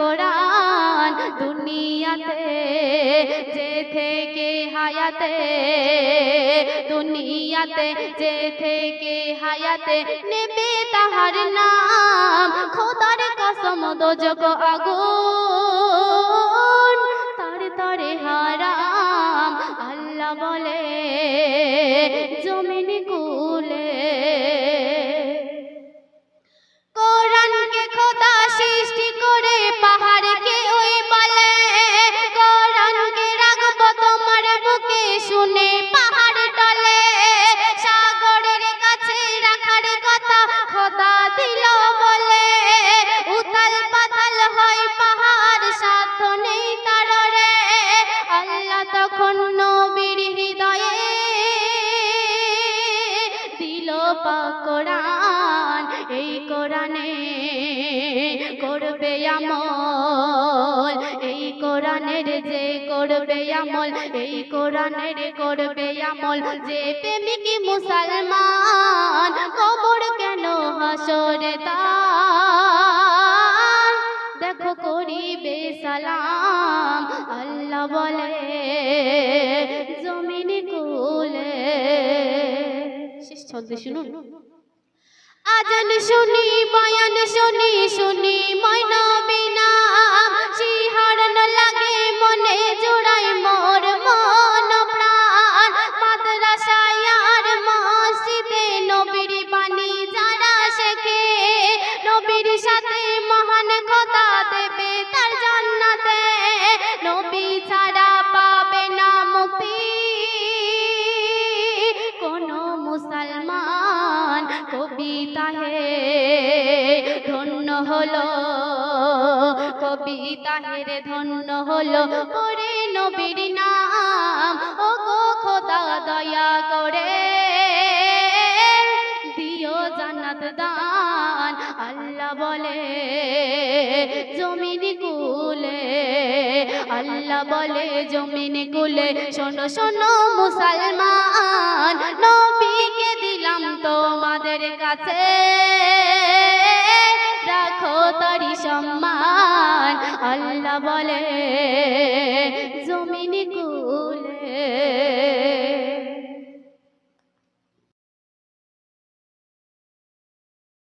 কোরআন দুনিয়াতে, যে থেকে হায়াতে, দুনিয়াতে, যে থেকে হায়াতে নেবে তাহার নাম। খোদার কসম দোজক আগুন, তারে তারে হায় তখন নবীর হৃদয়ে দিল পাক কোরআন এই কোরআনে করবে আমল, এই কোরআনের যে করবে আমল, এই কোরআনের করবে আমল। যে প্রেমিক মুসলমান কবর কেন হাসরে তার? ছন্দে শুনুন। আজান শুনি কবিতা হে ধন্য হলো কবিতা হে ধন্য হলো। পরে নবীর নাম ও গো খোদা দয়া করে। দিও জান্নাত দান, আল্লাহ বলে, জমিন কুলে। আল্লাহ বলে, জমিন কুলে। শোনো শোনো মুসলমান তোমাদের কাছে রাখো তারি সম্মান। আল্লাহ বলে